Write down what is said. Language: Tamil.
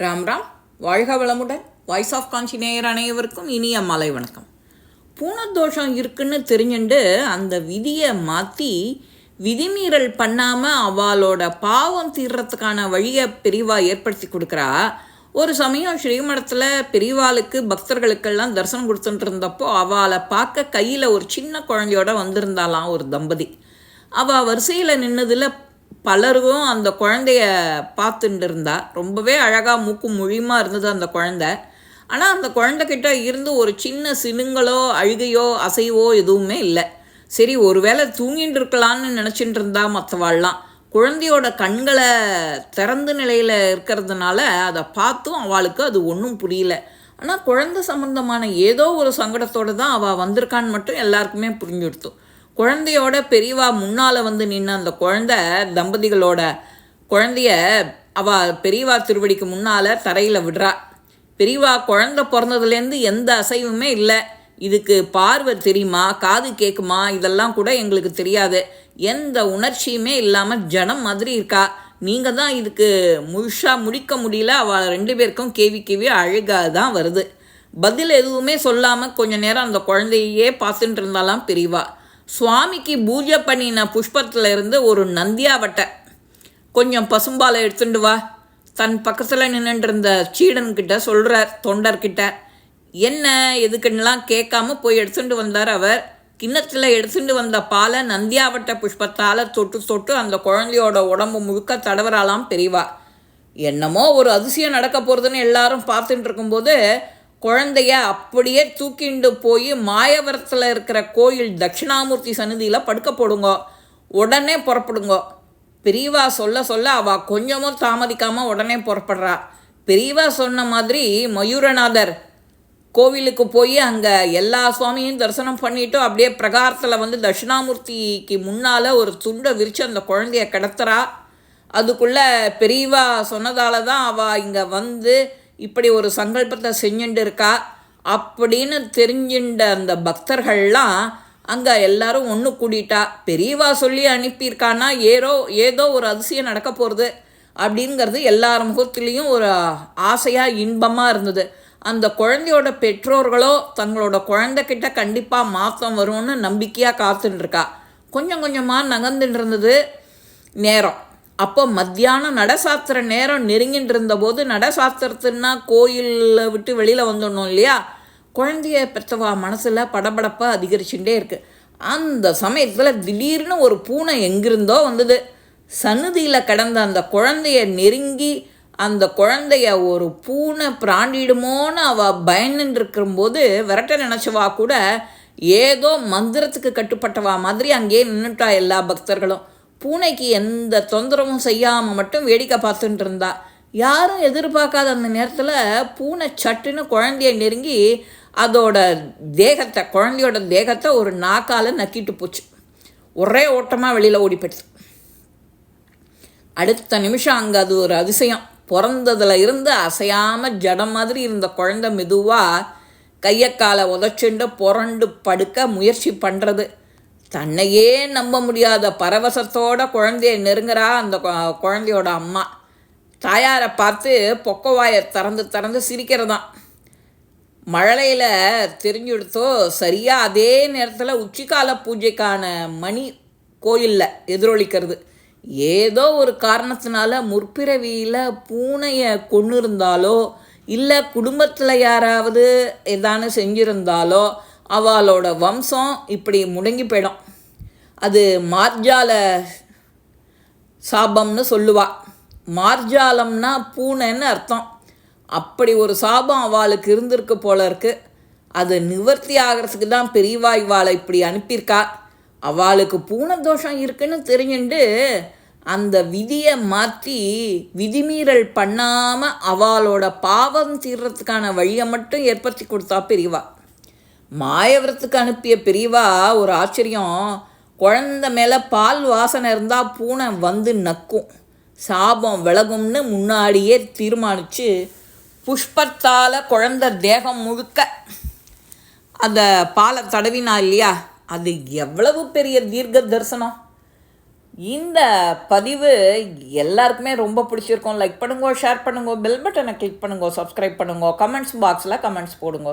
ராம் ராம். வாழ்க வளமுடன். வாய்ஸ் ஆஃப் காஞ்சி நேயர் அனைவருக்கும் இனிய மாலை வணக்கம். பூனதோஷம் இருக்குன்னு தெரிஞ்சுண்டு அந்த விதியை மாற்றி விதிமீறல் பண்ணாமல் அவளோட பாவம் தீர்றதுக்கான வழியை பெரிவா ஏற்படுத்தி கொடுக்குறா. ஒரு சமயம் ஸ்ரீமடத்தில் பெரியவாளுக்கு பக்தர்களுக்கெல்லாம் தரிசனம் கொடுத்துட்டு இருந்தப்போ அவளை பார்க்க கையில் ஒரு சின்ன குழந்தையோட வந்திருந்தாலாம் ஒரு தம்பதி. அவள் வரிசையில் நின்னதில் பலரும் அந்த குழந்தைய பார்த்துட்டு இருந்தா ரொம்பவே அழகாக மூக்கு முழியுமா இருந்தது அந்த குழந்தை. ஆனால் அந்த குழந்தைக்கிட்ட இருந்து ஒரு சின்ன சினுங்களோ அழுகையோ அசைவோ எதுவுமே இல்லை. சரி ஒருவேளை தூங்கிட்டு இருக்கலான்னு நினச்சிட்டு இருந்தா மற்றவாள்லாம் குழந்தையோட கண்களை திறந்த நிலையில் இருக்கிறதுனால அதை பார்த்தும் அவளுக்கு அது ஒன்றும் புரியல. ஆனால் குழந்தை சம்பந்தமான ஏதோ ஒரு சங்கடத்தோடு தான் அவள் வந்திருக்கான்னு மட்டும் எல்லாருக்குமே புரிஞ்சுடுத்தும் குழந்தையோட பெரியவா முன்னால் வந்து நின்ன அந்த குழந்தை தம்பதிகளோட குழந்தைய அவ பெரியவா திருவடிக்கு முன்னால் தரையில் விடுறா. பெரியவா குழந்தை பிறந்ததுலேருந்து எந்த அசைவுமே இல்லை. இதுக்கு பார்வை தெரியுமா? காது கேட்குமா இதெல்லாம் கூட எங்களுக்கு தெரியாது. எந்த உணர்ச்சியுமே இல்லாமல் ஜனம் மாதிரி இருக்கா. நீங்கள் தான் இதுக்கு முழுசாக முடிக்க முடியல. அவள் ரெண்டு பேருக்கும் கேவி கேவி அழுகாக தான் வருது. பதில் எதுவுமே சொல்லாமல் கொஞ்ச நேரம் அந்த குழந்தையே பார்த்துட்டு இருந்தாலாம் பிரிவா சுவாமிக்கு பூஜை பண்ணின புஷ்பத்தில் இருந்து ஒரு நந்தியாவட்டை கொஞ்சம் பசும்பாலை எடுத்துட்டு வா. தன் பக்கத்தில் நின்றுருந்த இருந்த சீடன்கிட்ட சொல்கிறார் தொண்டர்கிட்ட. என்ன எதுக்குன்னெலாம் கேட்காம போய் எடுத்துட்டு வந்தார் அவர். கிண்ணத்தில் எடுத்துட்டு வந்த பாலை நந்தியாவட்ட புஷ்பத்தால் தொட்டு தொட்டு அந்த குழந்தையோட உடம்பு முழுக்க தடவராலாம் பெரியவா. என்னமோ ஒரு அதிசயம் நடக்க போகிறதுன்னு எல்லாரும் பார்த்துட்டு இருக்கும்போது குழந்தைய அப்படியே தூக்கிண்டு போய் மாயவரத்தில் இருக்கிற கோயில் தட்சிணாமூர்த்தி சன்னதியில் படுக்க போடுங்க. உடனே புறப்படுங்க. பெரியவா சொல்ல சொல்ல அவள் கொஞ்சமும் தாமதிக்காமல் உடனே புறப்படுறா. பெரியவா சொன்ன மாதிரி மயூரநாதர் கோவிலுக்கு போய் அங்கே எல்லா சுவாமியும் தரிசனம் பண்ணிவிட்டு அப்படியே பிரகாரத்தில் வந்து தட்சிணாமூர்த்திக்கு முன்னால் ஒரு துண்டை விரித்து அந்த குழந்தைய கிடத்துறா. அதுக்குள்ளே பெரியவா சொன்னதால தான் அவள் இங்கே வந்து இப்படி ஒரு சங்கல்பத்தை செஞ்சுட்டு இருக்கா அப்படின்னு தெரிஞ்சுட்ட அந்த பக்தர்கள்லாம் அங்கே எல்லாரும் ஒன்று கூடிட்டா பெரியவா சொல்லி அனுப்பியிருக்கான்னா ஏதோ ஏதோ ஒரு அதிசயம் நடக்க போகிறது அப்படிங்கிறது எல்லார் முகத்துலேயும் ஒரு ஆசையாக இன்பமாக இருந்தது. அந்த குழந்தையோட பெற்றோர்களோ தங்களோட குழந்தைக்கிட்ட கண்டிப்பாக மாற்றம் வரும்னு நம்பிக்கையாக காத்துட்டுருக்கா. கொஞ்சம் கொஞ்சமாக நகர்ந்துட்டு இருந்தது நேரம். அப்போ மத்தியானம் நடசாத்திர நேரம் நெருங்கிட்டு இருந்தபோது நடசாத்திரத்துன்னா கோயிலில் விட்டு வெளியில் வந்துடணும் இல்லையா? குழந்தைய பெற்றவா மனசில் படபடப்பாக அதிகரிச்சுட்டே இருக்குது அந்த சமயத்தில் திடீர்னு ஒரு பூனை எங்கிருந்தோ வந்தது. சன்னதியில் கடந்த அந்த குழந்தைய நெருங்கி அந்த குழந்தைய ஒரு பூனை பிராண்டிடுமோன்னு அவள் பயந்துட்டு விரட்ட நினச்சவா கூட ஏதோ மந்திரத்துக்கு கட்டுப்பட்டவா மாதிரி அங்கேயே நின்றுட்டா எல்லா பக்தர்களும். பூனைக்கு எந்த தொந்தரவும் செய்யாமல் மட்டும் வேடிக்கை பார்த்துட்டு இருந்தா. யாரும் எதிர்பார்க்காத அந்த நேரத்தில் பூனை சட்டுன்னு குழந்தைய நெருங்கி அதோட தேகத்தை குழந்தையோட தேகத்தை ஒரு நாக்கால் நக்கிட்டு போச்சு. ஒரே ஓட்டமாக வெளியில் ஓடி போயிடுச்சு. அடுத்த நிமிஷம் அங்கே அது ஒரு அதிசயம். பிறந்ததில் இருந்து அசையாமல் ஜடம் மாதிரி இருந்த குழந்தை மெதுவாக கையக்காலை உதச்சுண்டு புரண்டு படுக்க முயற்சி பண்ணுறது தன்னையே நம்ப முடியாத பரவசத்தோட குழந்தையை நெருங்குறா அந்த குழந்தையோட அம்மா. தாயாரை பார்த்து பொக்கவாயை திறந்து திறந்து சிரிக்கிறதாம் மழலையில் தெரிஞ்சுடுத்தோ சரியாக அதே நேரத்தில் உச்சிக்கால பூஜைக்கான மணி கோயிலில் எதிரொலிக்கிறது. ஏதோ ஒரு காரணத்தினால முற்பிறவியில் பூனையை கொண்டு இருந்தாலோ இல்லை குடும்பத்தில் யாராவது எதானு செஞ்சுருந்தாலோ அவளோட வம்சம் இப்படி முடங்கி போயிடும். அது மார்ஜால சாபம்னு சொல்லுவாள் மார்ஜாலம்னா பூனைன்னு அர்த்தம். அப்படி ஒரு சாபம் அவளுக்கு இருந்திருக்கு போல இருக்கு. அது நிவர்த்தி ஆகிறதுக்கு தான் பெரியவா இவாளை இப்படி அனுப்பியிருக்கா. அவளுக்கு பூனை தோஷம் இருக்குன்னு தெரிஞ்சுண்டு அந்த விதியை மாற்றி விதிமீறல் பண்ணாமல் அவளோட பாவம் தீர்றதுக்கான வழியை மட்டும் ஏற்படுத்தி கொடுத்தா பெரியவா. மாயவரத்துக்கு அனுப்பிய பெரியவா ஒரு ஆச்சரியம். குழந்த மேலே பால் வாசனை இருந்தால் பூனை வந்து நக்கும். சாபம் விலகும்னு முன்னாடியே தீர்மானித்து புஷ்பத்தால் குழந்த தேகம் முழுக்க அந்த பாலை தடவினா இல்லையா? அது எவ்வளவு பெரிய தீர்க்க தரிசனம். இந்த பதிவு எல்லாருக்குமே ரொம்ப பிடிச்சிருக்கும். லைக் பண்ணுங்க ஷேர் பண்ணுங்க பெல் பட்டனை கிளிக் பண்ணுங்க சப்ஸ்கிரைப் பண்ணுங்க கமெண்ட்ஸ் பாக்ஸில் கமெண்ட்ஸ் போடுங்க.